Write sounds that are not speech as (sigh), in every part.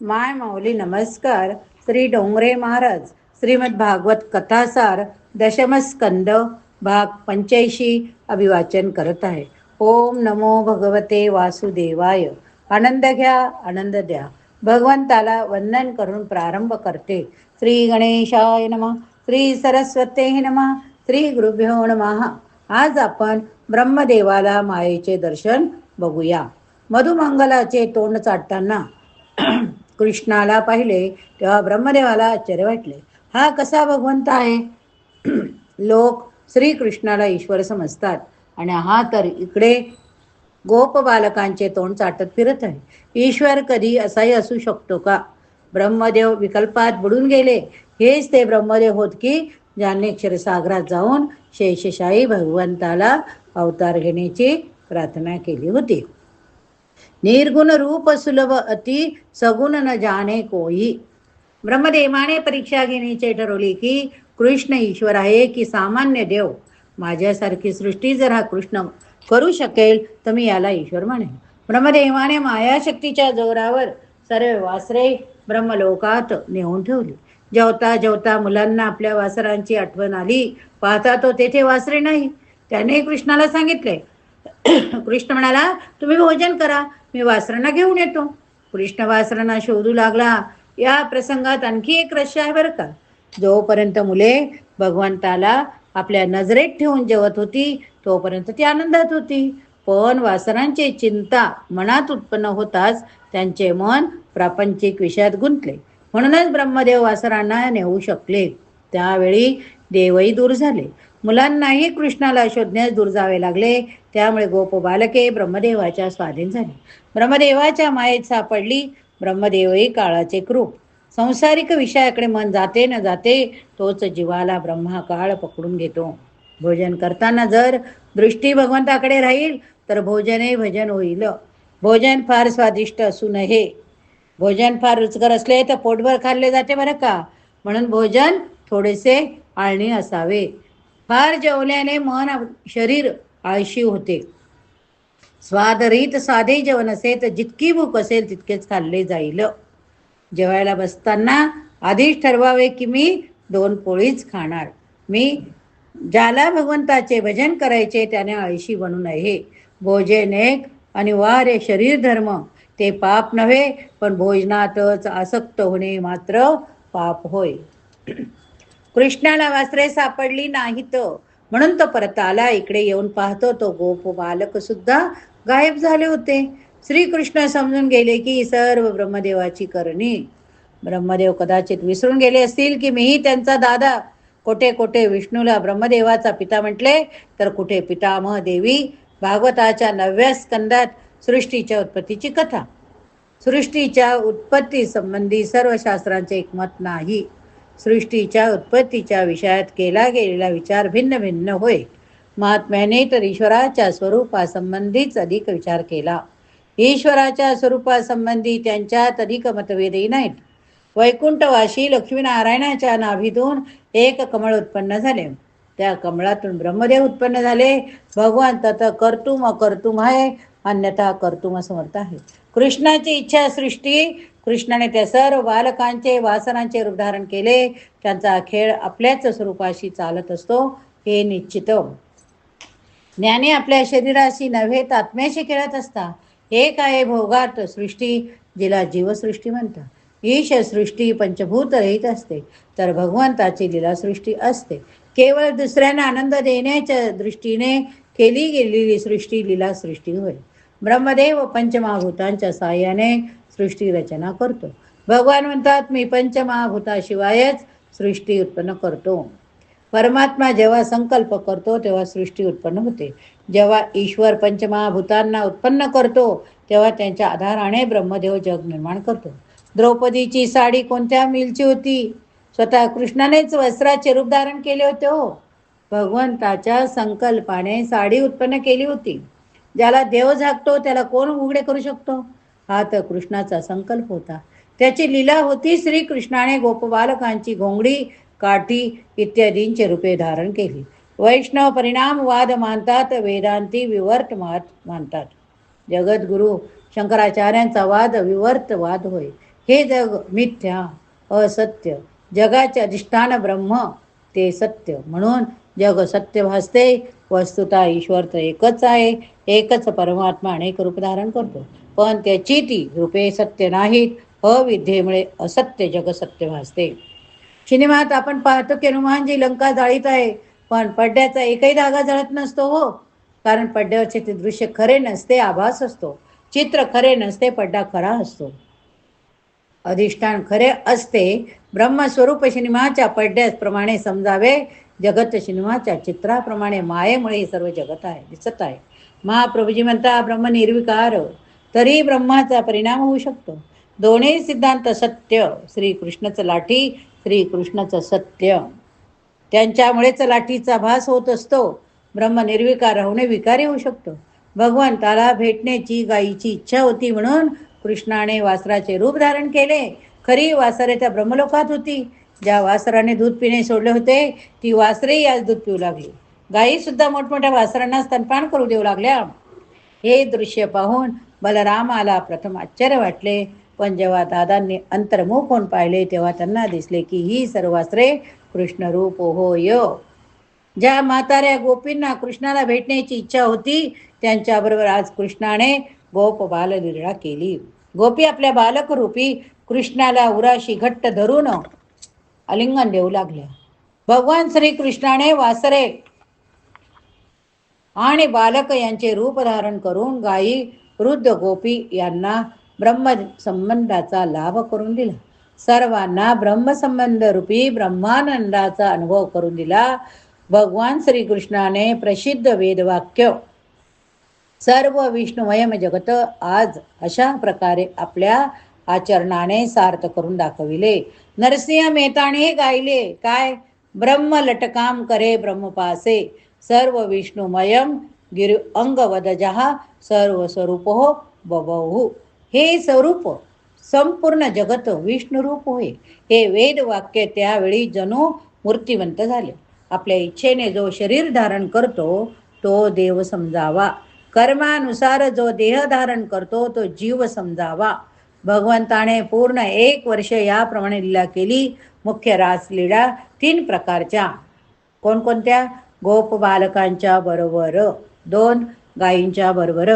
माय माऊली नमस्कार. श्री डोंगरे महाराज श्रीमद भागवत कथासार दशमस्कंद भाग पंच्याऐंशी अभिवाचन करत आहे. ओम नमो भगवते वासुदेवाय. आनंद घ्या आनंद द्या. भगवंताला वंदन करून प्रारंभ करते. श्री गणेशाय नम श्री सरस्वते नम श्री गुरुभ्यो नम. आज आपण ब्रह्मदेवाला मायेचे दर्शन बघूया. मधुमंगलाचे तोंड चाटताना कृष्णाला पाहिले तेव्हा ब्रह्मदेवाला आश्चर्य वाटले. हा कसा भगवंत आहे? (clears throat) लोक श्रीकृष्णाला ईश्वर समजतात आणि हा तर इकडे गोप बालकांचे तोंड चाटत फिरत आहे. ईश्वर कधी असाही असू शकतो का? ब्रह्मदेव विकल्पात बुडून गेले. हेच ते ब्रह्मदेव होत की ज्यांनी जाऊन शेषशाही भगवंताला अवतार घेण्याची प्रार्थना केली होती. निर्गुण रूप सुलभ अति सगुण न जाणे कोई। ब्रह्मदेवाने परीक्षा घेण्याचे ठरवले की कृष्ण ईश्वर आहे की सामान्य देव? माझ्यासारखी सृष्टी जर हा कृष्ण करू शकेल तर मी याला ईश्वर म्हणेन. ब्रह्मदेवाने मायाशक्तीच्या जोरावर सर्व वासरे ब्रह्मलोकात नेऊन ठेवली. जेवता जेवता मुलांना आपल्या वासरांची आठवण आली. पाहता तो तेथे वासरे नाही. त्याने कृष्णाला सांगितले (clears throat) कृष्ण म्हणाला तुम्ही भोजन करा. मी वासरांना घेऊन येतो. कृष्ण वासरांना शोधू लागला. या प्रसंगात आणखी एक रश्य आहे बरं का. जोपर्यंत मुले भगवंताला आपल्या नजरेत ठेवून जेवत होती तोपर्यंत ती आनंदात होती. पण वासरांची चिंता मनात उत्पन्न होताच त्यांचे मन प्रापंचिक विषयात गुंतले. म्हणूनच ब्रह्मदेव वासरांना नेऊ शकले. त्यावेळी देवही दूर झाले. मुलांनाही कृष्णाला शोधण्यास दूर जावे लागले. त्यामुळे गोप बालके ब्रह्मदेवाच्या स्वाधीन झाले. ब्रह्मदेवाच्या मायेत सापडली. ब्रह्मदेवही काळाचे कृप संसारिक विषयाकडे मन जाते न जाते तोच जीवाला ब्रह्मा काळ पकडून घेतो. भोजन करताना जर दृष्टी भगवंताकडे राहील तर भोजनही भजन होईल. भोजन फार स्वादिष्ट असू नये. भोजन फार रुचकर असले तर पोटभर खाल्ले जाते बरं का? म्हणून भोजन थोडेसे आळणी असावे. फार जेवल्याने मन शरीर आळशी होते. स्वादरीत साधे जेवण असेल तर जितकी भूक असेल तितकेच खाल्ले जाईल. जेवायला बसताना आधीच ठरवावे की मी दोन पोळीच खाणार. मी ज्याला भगवंताचे भजन करायचे त्याने आळशी बनू नये. भोजन एक अनिवार्य शरीर धर्म. ते पाप नव्हे पण भोजनातच आसक्त होणे मात्र पाप होय. कृष्णाला वासरे सापडली नाहीत. म्हणून तो परत आला. इकडे येऊन पाहतो तो गोप बालक सुद्धा गायब झाले होते. श्रीकृष्ण समजून गेले की सर्व ब्रह्मदेवाची करणी. ब्रह्मदेव कदाचित विसरून गेले असतील की मीही त्यांचा दादा. कोठे कोठे विष्णूला ब्रह्मदेवाचा पिता म्हटले तर कुठे पितामह देवी भागवताच्या नवव्या स्कंदात सृष्टीच्या उत्पत्तीची कथा. सृष्टीच्या उत्पत्ती संबंधी सर्व शास्त्रांचे एकमत नाही. सृष्टीच्या उत्पत्तीच्या विषयात केला गेलेला विचार भिन्न भिन्न होय. महात्म्याने तर ईश्वराच्या स्वरूपासंबंधीच अधिक विचार केला. ईश्वराच्या स्वरूपासंबंधी त्यांच्यात अधिक मतभेदही नाहीत. वैकुंठवाशी लक्ष्मीनारायणाच्या नाभीतून एक कमळ उत्पन्न झाले. त्या कमळातून ब्रह्मदेव उत्पन्न झाले. भगवान तत कर्तुम अकर्तुम आहे अन्यथा कर्तुम समर्थ आहे. कृष्णाची इच्छा सृष्टी कृष्णाने त्या सर्व बालकांचे वासनांचे रूप धारण केले. त्यांचा खेळ आपल्याच स्वरूपाशी चालत असतो हे निश्चित. ज्ञानी आपल्या शरीराशी नव्हे तात्म्याशी आत्म्याशी खेळत असता. एक आहे भोगात सृष्टी जिला जीवसृष्टी म्हणतात. ईश सृष्टी पंचभूत रहित असते. तर भगवंताची लीलासृष्टी असते. केवळ दुसऱ्यांना आनंद देण्याच्या दृष्टीने केली गेलेली सृष्टी लीलासृष्टी होय. ब्रह्मदेव पंचमहाभूतांच्या साह्याने सृष्टी रचना करतो. भगवान म्हणतात मी पंचमहाभूताशिवायच सृष्टी उत्पन्न करतो. परमात्मा जेव्हा संकल्प करतो तेव्हा सृष्टी उत्पन्न होते. जेव्हा ईश्वर पंचमहाभूतांना उत्पन्न करतो तेव्हा त्यांच्या आधाराने ब्रह्मदेव जग निर्माण करतो. द्रौपदीची साडी कोणत्या मिलची होती? स्वतः कृष्णानेच वस्त्राचे रूप धारण केले होते हो. भगवंताच्या संकल्पाने साडी उत्पन्न केली होती. ज्याला देव झाकतो त्याला कोण उघडे करू शकतो? हा तर कृष्णाचा संकल्प होता. त्याची लीला होती श्रीकृष्णाने गोपबालकांची घोंगडी काठी इत्यादींचे रूपे धारण केली. वैष्णव परिणामवाद मानतात वेदांती विवर्त मात मानतात. जगद्गुरु शंकराचार्यांचा वाद विवर्त वाद होय. हे जग मिथ्या असत्य जगाचे अधिष्ठान ब्रह्म ते सत्य. म्हणून जग सत्य भासते वस्तुता ईश्वर तर एकच आहे एकच परमात्मा अनेक रूप धारण करतो. पण त्याची ती रूपे सत्य नाहीत अविद्येमुळे असत्य जग सत्य भासते. सिनेमात आपण पाहतो की हनुमानजी लंका जाळीत आहे पण पडद्याचा एकही धागा जळत नसतो हो. कारण पडद्यावरचे ते दृश्य खरे नसते आभास असतो. चित्र खरे नसते पड्डा खरा असतो. अधिष्ठान खरे असते ब्रह्मस्वरूप सिनेमाच्या पडद्याप्रमाणे समजावे. जगत सिनेमाच्या चित्राप्रमाणे मायेमुळे हे सर्व जगत आहे दिसत आहे. महाप्रभूजी म्हणता ब्रह्म निर्विकार तरी ब्रह्माचा परिणाम होऊ शकतो. दोन्ही सिद्धांत सत्य. श्रीकृष्णाचं लाठी श्रीकृष्णाचं सत्य. त्यांच्यामुळेच लाठीचा भास होत असतो. ब्रह्म निर्विकार होणे विकारी होऊ शकतो. भगवंताला भेटण्याची गायीची इच्छा होती म्हणून कृष्णाने वासराचे रूप धारण केले. खरी वासरे त्या ब्रह्मलोकात होती. ज्या वासराने दूध पिणे सोडले होते ती वासरेही आज दूध पिऊ लागली. गायी सुद्धा मोठमोठ्या वासरांना स्तनपान करू देऊ लागल्या. हे दृश्य पाहून बलरामाला प्रथम आश्चर्य वाटले. पण जेव्हा दादांनी अंतर्मुख होऊन पाहिले तेव्हा त्यांना दिसले की ही सर्वास्त्रे कृष्णरूप होय. ज्या म्हाताऱ्या गोपींना कृष्णाला भेटण्याची इच्छा होती त्यांच्याबरोबर आज कृष्णाने गोप बाललीला केली. गोपी आपल्या बालकरूपी कृष्णाला उराशी घट्ट धरून आलिंगन देऊ लागल्या. भगवान श्रीकृष्णाने वासरे आणि बालक यांचे रूप धारण करून गायी वृद्ध गोपी यांना ब्रह्म संबंधाचा लाभ करून दिला. सर्वांना ब्रह्मसंबंध रूपी ब्रह्मानंदाचा अनुभव करून दिला. भगवान श्रीकृष्णाने प्रसिद्ध वेदवाक्य सर्व विष्णुमयम जगत आज अशा प्रकारे आपल्या आचरणाने सार्थ करून दाखविले. नरसिंह मेहताने गायले. काय? ब्रह्म लटकाम करे ब्रह्मपासे सर्व विष्णुमयम गिर अंगवदजहा सर्व स्वरूप हो बबहू हे स्वरूप संपूर्ण जगत विष्णुरूप होय. हे वेद वाक्य त्यावेळी जणू मूर्तिवंत झाले. आपल्या इच्छेने जो शरीर धारण करतो तो देव समजावा. कर्मानुसार जो देह धारण करतो तो जीव समजावा. भगवंताने पूर्ण एक वर्ष याप्रमाणे लीला केली. मुख्य रासलीला तीन प्रकारच्या. कोणकोणत्या? गोप बालकांच्या बरोबर. दोन गायींच्या बरोबर.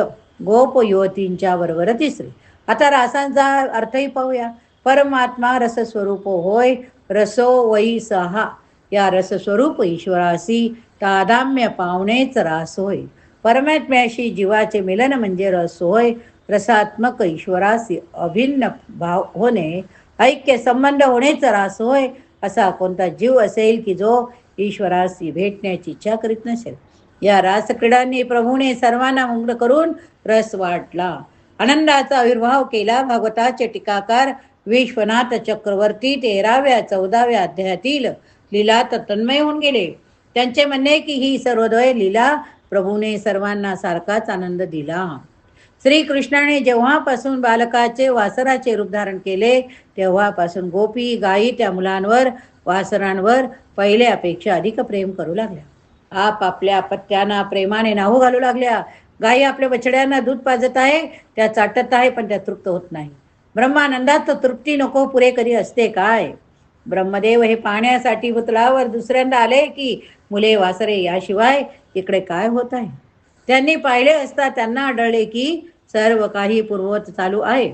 गोप युवतींच्या बरोबर. तिसरी आता रासांचा अर्थही पाहूया. परमात्मा रसस्वरूप होय रसो वै सहा. या रसस्वरूप ईश्वरासी तादाम्य पावणेच रास होय. परमात्म्याशी जीवाचे मिलन म्हणजे रस होय. रसात्मक ईश्वरासी अभिन्न भाव होणे ऐक्य संबंध होणेच रास होय. असा कोणता जीव असेल की जो ईश्वराशी भेटण्याची इच्छा करीत नसेल? या रासक्रीडांनी प्रभूने सर्वांना मुग्ध करून रस वाटला. आनंदाचा आविर्भाव केला. भागवताचे टीकाकार विश्वनाथ चक्रवर्ती तेराव्या चौदाव्या अध्यायातील लीला तन्मय होऊन गेले. त्यांचे म्हणणे की ही सर्वोदय लीला प्रभूने सर्वांना सारखाच आनंद दिला. श्रीकृष्णाने जेव्हापासून बालकाचे वासराचे रूप धारण केले तेव्हापासून गोपी गायी त्या मुलांवर वासरांवर पहिल्यापेक्षा अधिक प्रेम करू लागल्या. आप आपल्या पत्त्यांना प्रेमाने नाहू घालू लागल्या. गायी आपल्या बछड्यांना दूध पाजत आहे त्या चाटत आहे पण त्या तृप्त होत नाही. ब्रह्मानंदात तृप्ती नको पुरे करी असते काय? ब्रह्मदेव हे पाहण्यासाठी पुतळावर दुसऱ्यांदा आले की मुले वासरे याशिवाय इकडे काय होत आहे? त्यांनी पाहिले असता त्यांना आढळले की सर्व काही पूर्वत चालू आहे.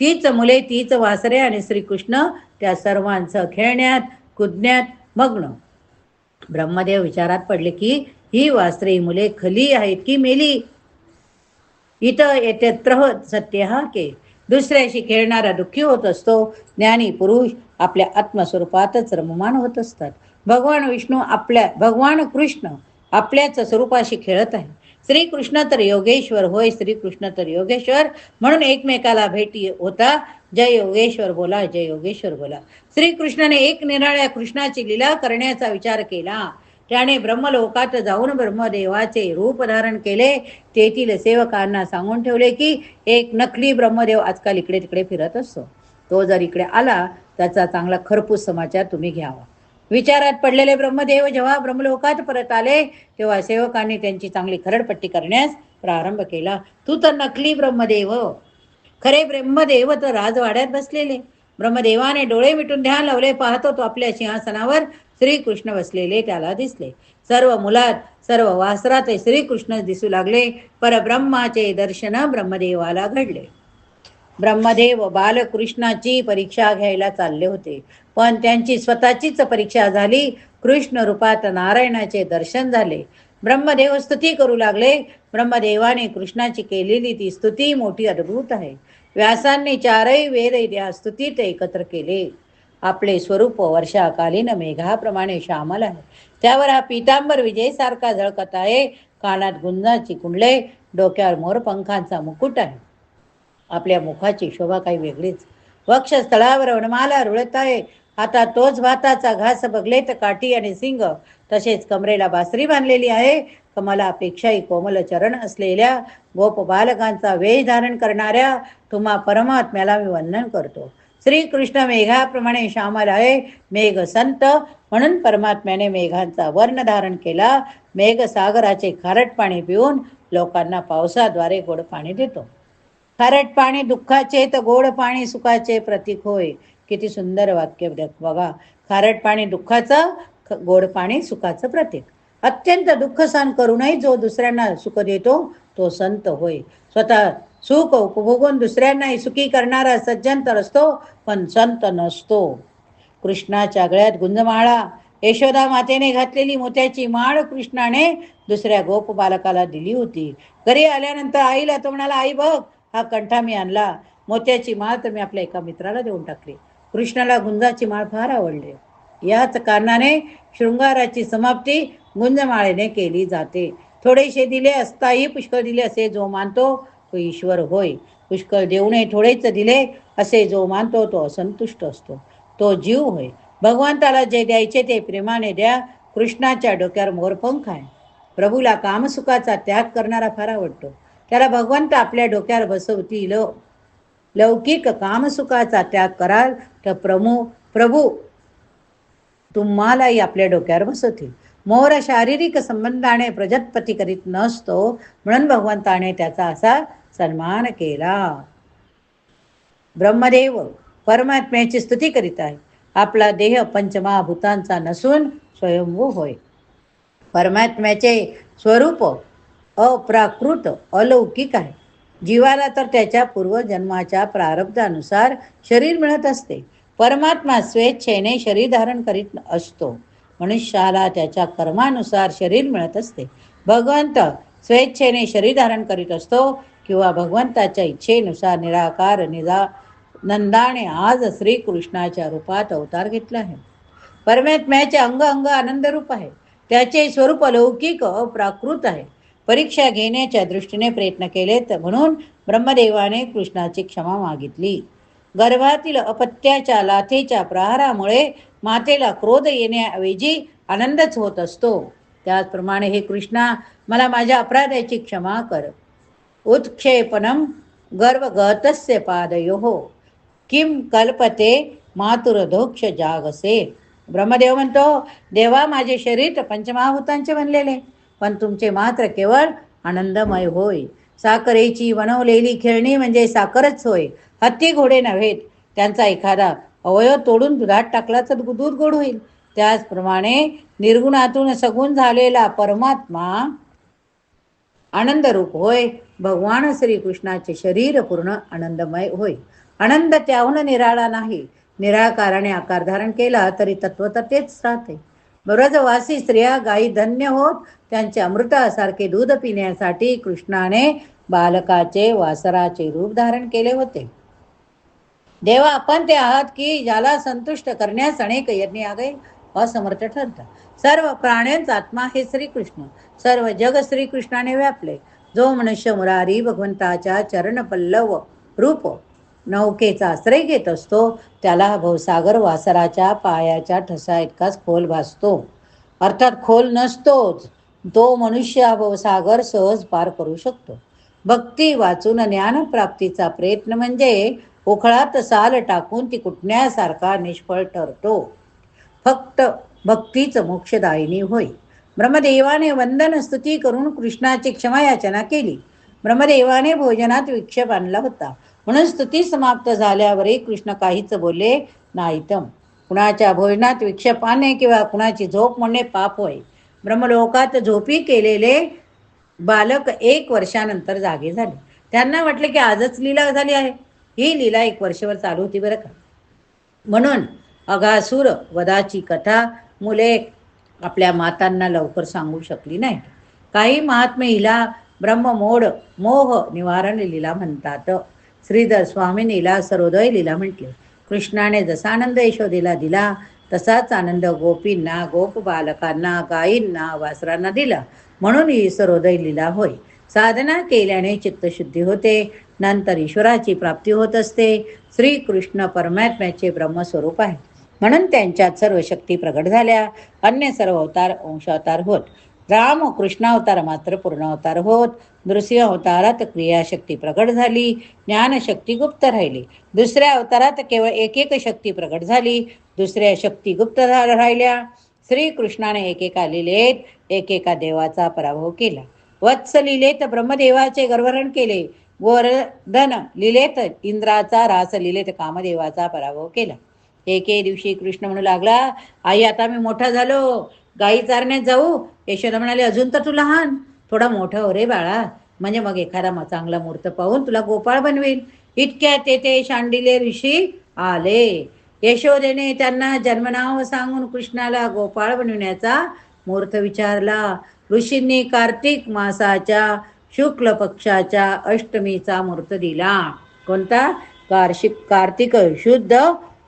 तीच मुले तीच वासरे आणि श्रीकृष्ण त्या सर्वांचं खेळण्यात कुदण्यात मग्न. ब्रह्मदेव विचारात पडले की ही वासरे मुले खली आहेत की मेली? इथं येत्यत्र सत्य हा के. दुसऱ्याशी खेळणारा दुःखी होत असतो. ज्ञानी पुरुष आपल्या आत्मस्वरूपातच रममान होत असतात. भगवान विष्णू आपल्या भगवान कृष्ण आपल्याच स्वरूपाशी खेळत आहे श्रीकृष्ण तर योगेश्वर होय श्रीकृष्ण तर योगेश्वर. म्हणून एकमेकाला भेटी होता. जय योगेश्वर बोला जय योगेश्वर बोला. श्रीकृष्णाने एक निराळ्या कृष्णाची लीला करण्याचा विचार केला. त्याने ब्रह्मलोकात जाऊन ब्रह्मदेवाचे रूप धारण केले. तेथील सेवकांना सांगून ठेवले की एक नकली ब्रह्मदेव आजकाल इकडे तिकडे फिरत असतो. तो जर इकडे आला त्याचा चांगला खरपूस समाचार तुम्ही घ्यावा. विचारात पडलेले ब्रह्मदेव जेव्हा ब्रह्मलोकात परत आले तेव्हा सेवकांनी त्यांची चांगली खरडपट्टी करण्यास प्रारंभ केला. तू तर नकली ब्रह्मदेव. खरे ब्रह्मदेव तर राजवाड्यात बसलेले. ब्रह्मदेवाने डोळे मिटून ध्यान लावले. पाहतो तो आपल्या सिंहासनावर श्रीकृष्ण बसलेले त्याला दिसले. सर्व मुलात सर्व वासरात श्रीकृष्ण दिसू लागले. परब्रह्माचे दर्शन ब्रह्मदेवाला घडले. ब्रह्मदेव बालकृष्णाची परीक्षा घ्यायला चालले होते. पण त्यांची स्वतःचीच परीक्षा झाली. कृष्ण रूपात नारायणाचे दर्शन झाले. ब्रह्मदेव स्तुती करू लागले. ब्रह्मदेवाने कृष्णाची केलेली ती स्तुती मोठी अद्भुत आहे. व्यासांनी चारही वेद या स्तुतीत एकत्र केले. आपले स्वरूप वर्षाकालीन मेघाप्रमाणे श्यामल आहे. त्यावर हा पितांबर विजय सारखा झळकत आहे. कानात गुंजाची कुंडले डोक्यावर मोरपंखांचा मुकुट आहे. आपल्या मुखाची शोभा काही वेगळीच. वक्षस्थळावर वनमाला रुळत आहे. आता तोच भाताचा घास बघले तर काठी आणि सिंग तसेच कमरेला बासरी बांधलेली आहे. कमलापेक्षाही कोमल चरण असलेल्या गोप बालकांचा वेश धारण करणाऱ्या तुम्हा परमात्म्याला मी वंदन करतो. श्रीकृष्ण मेघाप्रमाणे श्यामल आहे मेघ संत म्हणून परमात्म्याने मेघांचा वर्ण धारण केला. मेघ सागराचे खारट पाणी पिऊन लोकांना पावसाद्वारे गोड पाणी देतो. खारट पाणी दुःखाचे तर गोड पाणी सुखाचे प्रतीक होय. किती सुंदर वाक्य बघा. खारट पाणी दुःखाचं ख- गोड पाणी सुखाचं प्रतीक. अत्यंत दुःख सहन करूनही जो दुसऱ्यांना सुख देतो तो संत होय. स्वतः सुख उपभोगून दुसऱ्यांनाही सुखी करणारा सज्जन तर असतो पण संत नसतो. कृष्णाच्या गळ्यात गुंजमाळा यशोदा मातेने घातलेली मोत्याची माळ कृष्णाने दुसऱ्या गोप बालकाला दिली होती. घरी आल्यानंतर आईला तो म्हणाला आई बघ हा कंठा मी आणला. मोत्याची माळ तर मी आपल्या एका मित्राला देऊन टाकली. कृष्णाला गुंजाची माळ फार आवडली. याच कारणाने शृंगाराची समाप्ती गुंजमाळेने केली जाते. थोडेसे दिले असताही पुष्कळ दिले असे जो मानतो तो ईश्वर होय. पुष्कळ देऊनही थोडेच दिले असे जो मानतो तो असंतुष्ट असतो. तो जीव होय. भगवंताला जे द्यायचे ते प्रेमाने द्या. कृष्णाच्या डोक्यावर मोरपंख आहे. प्रभूला कामसुखाचा त्याग करणारा फार आवडतो. त्याला भगवंत आपल्या डोक्यावर बसवतील. लौकिक कामसुखाचा त्याग कराल तर प्रभू प्रभू तुम्हालाही आपल्या डोक्यावर बसवतील. मोर शारीरिक संबंधाने प्रजतपती करीत नसतो. म्हणून भगवंताने त्याचा असा सन्मान केला. ब्रह्मदेव परमात्म्याची स्तुती करीत आहे. आपला देह पंचमहाभूतांचा नसून स्वयंभू होय. परमात्म्याचे स्वरूप अप्राकृत अलौकिक आहे. जीवाला तर त्याच्या पूर्वजन्माच्या प्रारब्धानुसार शरीर मिळत असते. परमात्मा स्वेच्छेने शरीर धारण करीत असतो. मनुष्याला त्याच्या कर्मानुसार शरीर मिळत असते. भगवंत स्वेच्छेने शरीर धारण करीत असतो. किंवा भगवंताच्या इच्छेनुसार निराकार निदा नंदाने आज श्रीकृष्णाच्या रूपात अवतार घेतला आहे. परमात्म्याचे अंग अंग आनंदरूप आहे. त्याचे स्वरूप अलौकिक अप्राकृत आहे. परीक्षा घेण्याच्या दृष्टीने प्रयत्न केलेत म्हणून ब्रह्मदेवाने कृष्णाची क्षमा मागितली. गर्भातील अपत्याच्या लाथेच्या प्रहारामुळे मातेला क्रोध येण्याऐवजी आनंदच होत असतो. त्याचप्रमाणे हे कृष्णा मला माझ्या अपराधाची क्षमा कर. उत्क्षेपणं गर्वगतस्य पादयोः। किं कल्पते मातुरधोक्ष जागसे। ब्रह्मदेव म्हणतो देवा माझे शरीर पंचमाहुतांचे पंचमहाभूतांचे बनलेले पण तुमचे मात्र केवळ आनंदमय होय. साखरेची बनवलेली खेळणी म्हणजे साखरच होय. हत्ती घोडे नव्हेत त्यांचा एखादा अवयव तोडून दुधात टाकला तर दूध गोड होईल. त्याचप्रमाणे निर्गुणातून सगुण झालेला परमात्मा आनंदरूप होय. भगवान श्रीकृष्णाचे शरीर पूर्ण आनंदमय होय. आनंद त्याहून निराळा नाही. निराकाराने आकार धारण केला तरी तत्वत तेच राहते. ब्रजवासी स्त्रिया गायी धन्य होत. त्यांचे अमृतासारखे दूध पिण्यासाठी कृष्णाने बालकाचे वासराचे रूप धारण केले होते. देवा आपण ते आहात की ज्याला संतुष्ट करण्यास अनेक यज्ञ आगे असमर्थ ठरतात. सर्व प्राण्यांचा आत्मा हे श्रीकृष्ण. सर्व जग श्रीकृष्णाने व्यापले. जो मनुष्य मुरारी भगवंताच्या चरण पल्लव रूप नौकेचा आश्रय घेत असतो त्याला भवसागर वासराच्या पायाच्या ठसा इतकाच खोल भासतो. अर्थात खोल नसतोच. तो मनुष्य भवसागर सहज पार करू शकतो. भक्ती वाचून ज्ञानप्राप्तीचा प्रयत्न म्हणजे उखळात साल टाकून ती कुटण्यासारखा निष्फळ ठरतो. फक्त भक्तीच मोक्षदायिनी होय. ब्रह्मदेवाने वंदन स्तुती करून कृष्णाची क्षमा याचना केली. ब्रह्मदेवाने भोजनात विक्षेप आणला होता. म्हणून स्तुती समाप्त झाल्यावरही कृष्ण काहीच बोलले नाहीतम. कुणाच्या भोजनात विक्षेप आणणे किंवा कुणाची झोप म्हणणे पाप होय. ब्रह्मलोकात झोपी केलेले बालक एक वर्षानंतर जागे झाले. त्यांना वाटले की आजच लीला झाली आहे. ही लीला एक वर्षभर चालू होती बरं का? म्हणून अगासूर वधाची कथा मुले आपल्या मातांना लवकर सांगू शकली नाही. काही महात्मे हिला ब्रह्ममोड मोह निवारण लीला म्हणतात. श्रीधर स्वामीनीला सर्वोदय लीला म्हटले. कृष्णाने जसा आनंद यशोदेला दिला तसाच आनंद गोपींना गोप बालकांना गायींना वासरांना दिला. म्हणून ही सर्वोदय लीला होय. साधना केल्याने चित्तशुद्धी होते. नंतर ईश्वराची प्राप्ती होत असते. श्रीकृष्ण परमात्म्याचे ब्रह्मस्वरूप आहे. म्हणून त्यांच्यात सर्व शक्ती प्रगट झाल्या. अन्य सर्व अवतार अंशावतार होत. राम कृष्णावतार मात्र पूर्ण अवतार होत. नृसिंह अवतारात क्रियाशक्ती प्रगट झाली. ज्ञानशक्ती गुप्त राहिली. दुसऱ्या अवतारात केवळ एक एक शक्ती प्रगट झाली. दुसऱ्या शक्ती गुप्त राहिल्या. श्रीकृष्णाने एकेका लिलेत एकेका देवाचा पराभव केला. वत्स लिलेत ब्रह्मदेवाचे गर्वरण केले. गोवर्धन लिलेत इंद्राचा रास लिलेत कामदेवाचा पराभव केला. एके दिवशी कृष्ण म्हणू लागला आई आता मी मोठा झालो गाई चारण्यात जाऊ यशोदा म्हणाले अजून तर तू लहान थोडा मोठा हो रे बाळा म्हणजे मग एखादा म- चांगला मूर्त पाहून तुला गोपाळ बनवेल इतक्यात तेथे शांडिले ऋषी आले. यशोदेने त्यांना जन्मनाव सांगून कृष्णाला गोपाळ बनविण्याचा मूर्त विचारला. ऋषींनी कार्तिक मासाच्या शुक्ल पक्षाच्या अष्टमीचा मूर्त दिला. कोणता? कार्शिक कार्तिक शुद्ध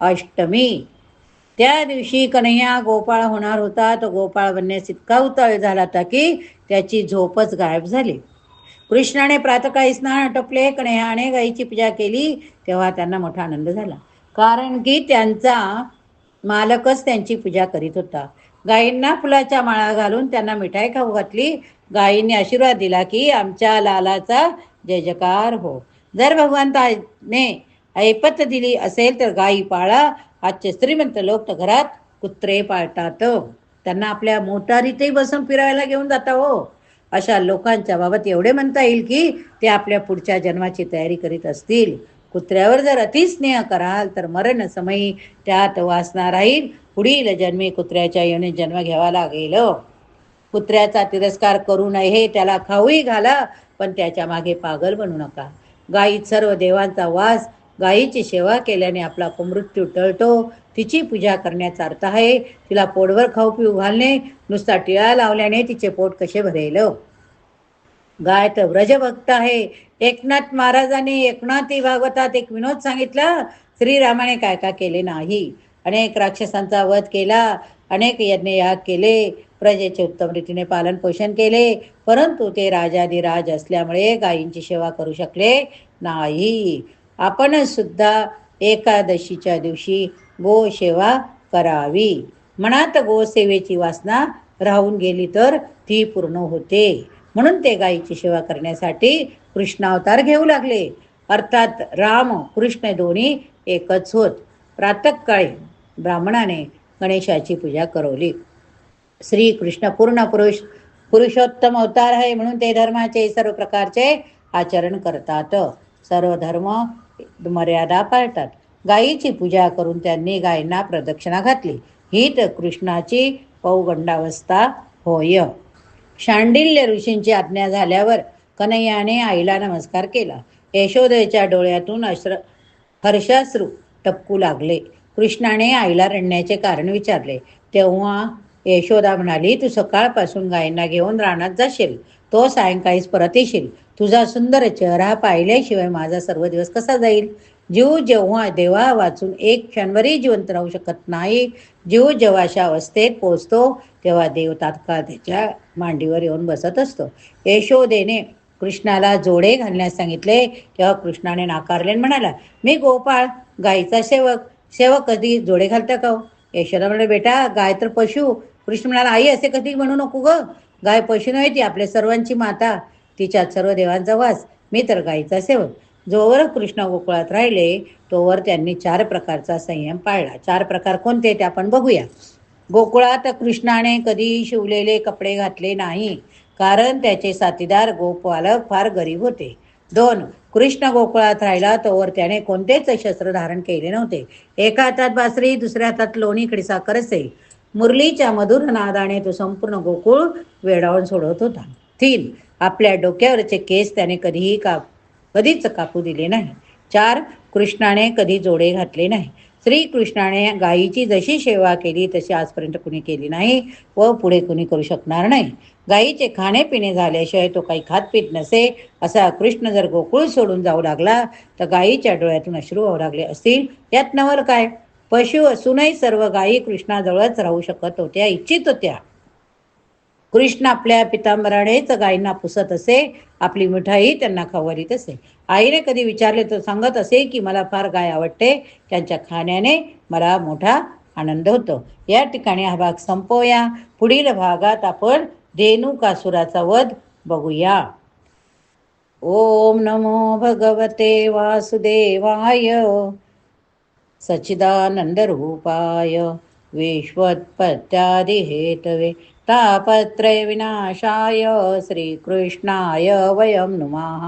अष्टमी. त्या दिवशी कन्हैया गोपाळ होणार होता तो गोपाळ बनण्यास इतका उताळ झाला होता की त्याची झोपच गायब झाली. कृष्णाने प्रातकाळी स्नान आटपले कन्हैयाने गाईची पूजा केली तेव्हा त्यांना मोठा आनंद झाला. कारण की त्यांचा मालकच त्यांची पूजा करीत होता. गायींना फुलाच्या माळा घालून त्यांना मिठाई खाऊ घातली. गायींनी आशीर्वाद दिला की आमच्या लालाचा जय जयकार हो. जर भगवंताने ऐपत दिली असेल तर गायी पाळा. आजचे श्रीमंत लोक घरात कुत्रे पाळतात. त्यांना आपल्या मोटारीतही बसून फिरायला घेऊन जाता हो अशा लोकांच्या बाबत एवढे म्हणता येईल की ते आपल्या पुढच्या जन्माची तयारी करीत असतील. कुत्र्यावर जर अतिस्नेह कराल तर मरण समयी त्यात वासना राहील पुढील जन्मी कुत्र्याच्या येणे जन्म घ्यावा लागेल. कुत्र्याचा तिरस्कार करू नये त्याला खाऊही घाला पण त्याच्यामागे पागल बनू नका. गायीत सर्व देवांचा वास गायीची सेवा केल्याने आपला मृत्यू टळतो. तिची पूजा करण्याचा अर्थ आहे तिला पोटभर खाऊ पिऊ घालणे नुसता टिळा लावल्याने तिचे पोट कसे भरेल? गाय तर व्रजभक्त आहे. एकनाथ महाराजांनी एकनाथी भागवतात एक विनोद सांगितला श्रीरामाने काय काय केले नाही? अनेक राक्षसांचा वध केला अनेक यज्ञ याग केले प्रजेचे उत्तम रीतीने पालन पोषण केले परंतु ते राजाधिराज असल्यामुळे गायींची सेवा करू शकले नाही. आपण सुद्धा एकादशीच्या दिवशी गोसेवा करावी. मनात गोसेवेची वासना राहून गेली तर ती पूर्ण होते. म्हणून ते गायीची सेवा करण्यासाठी कृष्णावतार घेऊ लागले. अर्थात राम कृष्ण दोन्ही एकच होत. प्रातःकाळी ब्राह्मणाने गणेशाची पूजा करवली. श्री कृष्ण पूर्ण पुरुष पुरुषोत्तम अवतार आहे म्हणून ते धर्माचे सर्व प्रकारचे आचरण करतात. सर्व धर्म मर्यादा पाळतात गायीची पूजा करून त्यांनी गायींना प्रदक्षिणा घातली. ही तर कृष्णाची पौगंडावस्था होय. शांडिल्य ऋषींची आज्ञा झाल्यावर कन्हैयाने आईला नमस्कार केला. यशोदयच्या डोळ्यातून अश्र हर्षाश्रू टपकू लागले. कृष्णाने आईला रडण्याचे कारण विचारले. तेव्हा यशोदा म्हणाली तू सकाळपासून गायींना घेऊन रानात जाशील. तो सायंकाळीच परत येशील. तुझा सुंदर चेहरा पाहिल्याशिवाय माझा सर्व दिवस कसा जाईल? जीव जेव्हा देवा वाचून एक क्षणभरही जिवंत राहू शकत नाही जीव जेव्हा अशा अवस्थेत पोचतो तेव्हा देव तात्काळ त्याच्या मांडीवर येऊन बसत असतो. यशोदेने कृष्णाला जोडे घालण्यास सांगितले तेव्हा कृष्णाने नाकारले म्हणाला मी गोपाळ गायीचा सेवक. सेवक कधी जोडे घालता का हो? यशोदा म्हणाले बेटा गाय तर पशु. कृष्ण म्हणाला आई असे कधी म्हणू नको ग. गाय पशु नव्हे ती आपल्या सर्वांची माता. तिच्यात सर्व देवांचा वास. मी तर गायीचा सेवक. जोवर कृष्ण गोकुळात राहिले तोवर त्यांनी चार प्रकारचा संयम पाळला. चार प्रकार कोणते ते आपण बघूया. गोकुळात कृष्णाने कधी शिवलेले कपडे घातले नाही कारण त्याचे साथीदार गोपालक फार गरीब होते. दोन कृष्ण गोकुळात राहिला तोवर त्याने कोणतेच शस्त्र धारण केले नव्हते. एका हातात बासरी दुसऱ्या हातात लोणी इकडे साखर असे मुरलीच्या मधुर नादाने तो संपूर्ण गोकुळ वेडावून सोडत होता. तीन आपल्या डोक्यावरचे केस त्याने कधीही काप कधीच कापू दिले नाही. चार कृष्णाने कधी जोडे घातले नाही. श्रीकृष्णाने गायीची जशी सेवा केली तशी आजपर्यंत कुणी केली नाही व पुढे कुणी करू शकणार नाही. गायीचे खाणे पिणे झाल्याशिवाय तो काही खात पीत नसे असा कृष्ण जर गोकुळ सोडून जाऊ लागला तर गायीच्या डोळ्यातून अश्रू वाहू लागले असतील. यात नवल काय? पशु असूनही सर्व गायी कृष्णाजवळच राहू शकत होत्या इच्छित होत्या. कृष्ण आपल्या पितांबरानेच गायींना पुसत असे आपली मिठाई त्यांना खवलीत असे. आईने कधी विचारले तर सांगत असे की मला फार गाय आवडते त्यांच्या खाण्याने मला मोठा आनंद होतो. या ठिकाणी हा भाग संपवूया. पुढील भागात आपण रेणुकासुराचा वध बघूया. ओम नमो भगवते वासुदेवाय. सच्चिदानंदरूपाय. विश्वत्पत्यादिहेतवे तापत्रय विनाशाय श्रीकृष्णाय वयं नुमः